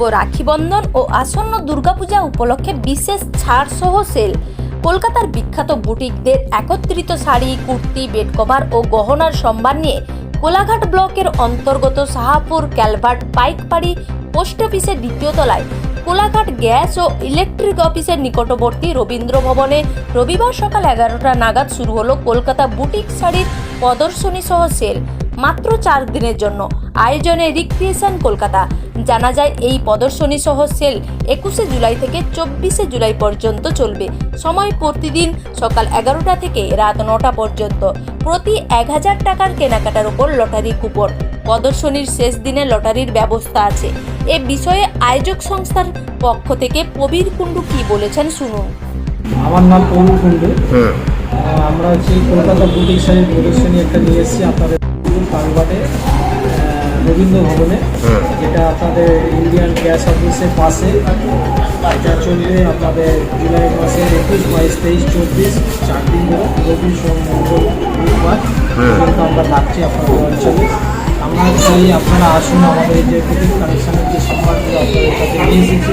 শুভ রাখি বন্ধন ও আসন্ন দুর্গাপূজা উপলক্ষে বিশেষ ছাড় সহ সেল। কলকাতার বিখ্যাত বুটিকদের একত্রিত শাড়ি, কুর্তি বেড কভার ও গহনার সম্ভার নিয়ে কোলাঘাট ব্লকের অন্তর্গত সাহাপুর, ক্যালভার্ট, পাইকপাড়ি, পোস্ট অফিসের দ্বিতীয় তলায় কোলাঘাট গ্যাস ও ইলেকট্রিক অফিসের নিকটবর্তী রবীন্দ্র ভবনে রবিবার সকাল এগারোটা নাগাদ শুরু হলো কলকাতা বুটিক শাড়ির প্রদর্শনী সহ সেল। মাত্র চার দিনের জন্য আয়োজনে রিক্রিয়েশন কলকাতা। জানা যায় এই প্রদর্শনী সহ সেল একুশে জুলাই থেকে চব্বিশে জুলাই পর্যন্ত চলবে। সময় প্রতিদিন সকাল এগারোটা থেকে রাত নটা পর্যন্ত। প্রতি এক হাজার টাকার কেনাকাটার উপর লটারি কুপন। প্রদর্শনীর শেষ দিনে লটারির ব্যবস্থা আছে। এ বিষয়ে আয়োজক সংস্থার পক্ষ থেকে প্রবীর কুণ্ডু কি বলেছেন শুনুন। আমার নাম পবন কুণ্ডু। আমরা হচ্ছে কলকাতা বুটিক শাড়ির প্রদর্শনী একটা নিয়ে এসেছি। আপনাদের কালবাটে রবীন্দ্র ভবনে। যেটা আপনাদের ইন্ডিয়ান গ্যাস অফিসের পাশে। এটা চলবে আপনাদের জুলাই মাসের একুশ বাইশ তেইশ চব্বিশ চার দিন ধরে। রবি সোম মঙ্গল বুধবার। কিন্তু আমরা থাকছি আপনাদের অঞ্চলে। আমরা চাই আপনারা আসুন আমাদের এই যে বুটিক কালেকশনের যে সম্মানগুলো আপনাদের কাছে নিয়ে এসেছি।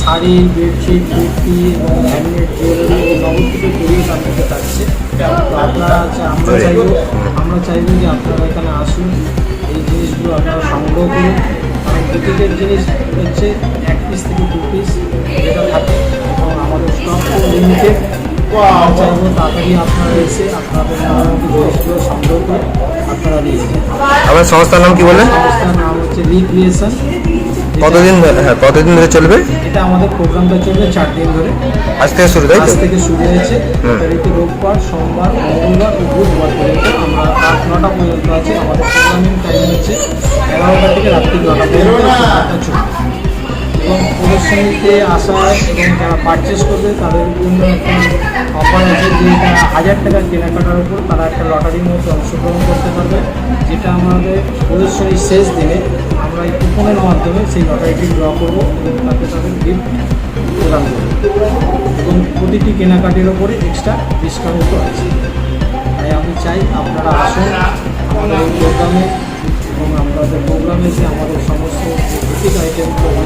শাড়ি বেডশিট কুর্তি এবং হ্যান্ডমেড জুয়েলারি এবং নগদ জড়িয়ে তার মধ্যে থাকছে আমরা চাইব আমরা চাইব যে আপনারা এখানে আসুন এই জিনিসগুলো আপনারা সংগ্রহ করুন। কারণ প্রত্যেকের জিনিস হচ্ছে এক পিস থেকে দু পিস যেটা থাকে। এবং আমাদের স্টক লিমিটেড চাইব তাড়াতাড়ি আপনারা এসে আপনাদের জিনিসগুলো সংগ্রহ করে আপনারা নিয়ে যান আমার সংস্থার নাম কি বলে সংস্থার নাম হচ্ছে রিক্রিয়েশন কতদিন ধরে- হ্যাঁ কতদিন ধরে চলবে? এটা আমাদের প্রোগ্রামটা চলবে চার দিন ধরে। আজ থেকে শুরু তাই আজ থেকে শুরু হয়েছে। তারিখে রোববার সোমবার মঙ্গলবার ও বুধবার পর্যন্ত আমরা রাত নটা পর্যন্ত আছে। আমাদের প্রোগ্রামিং টাইম হচ্ছে এগারোটা থেকে রাত্রি নটা পর্যন্ত চলবে। এবং প্রদর্শনীতে আসা এবং যারা পারচেস করবে তাদের জন্য একটা অফার আছে যে হাজার টাকা কেনাকাটার উপর তারা একটা লটারির মধ্যে অংশগ্রহণ করতে পারবে। যেটা আমাদের প্রদর্শনীর শেষ দিনে এই কুপনের মাধ্যমে সেই লটারিটি ড্র করব এবং তাতে তাদের গিফট প্রদান করব। এবং প্রতিটি কেনাকাটির ওপরে এক্সট্রা ডিসকাউন্টও আছে। তাই আমি চাই আপনারা আসুন আমাদের এই প্রোগ্রামে এবং আপনাদের প্রোগ্রামে যে আমাদের সমস্ত আইটেমগুলো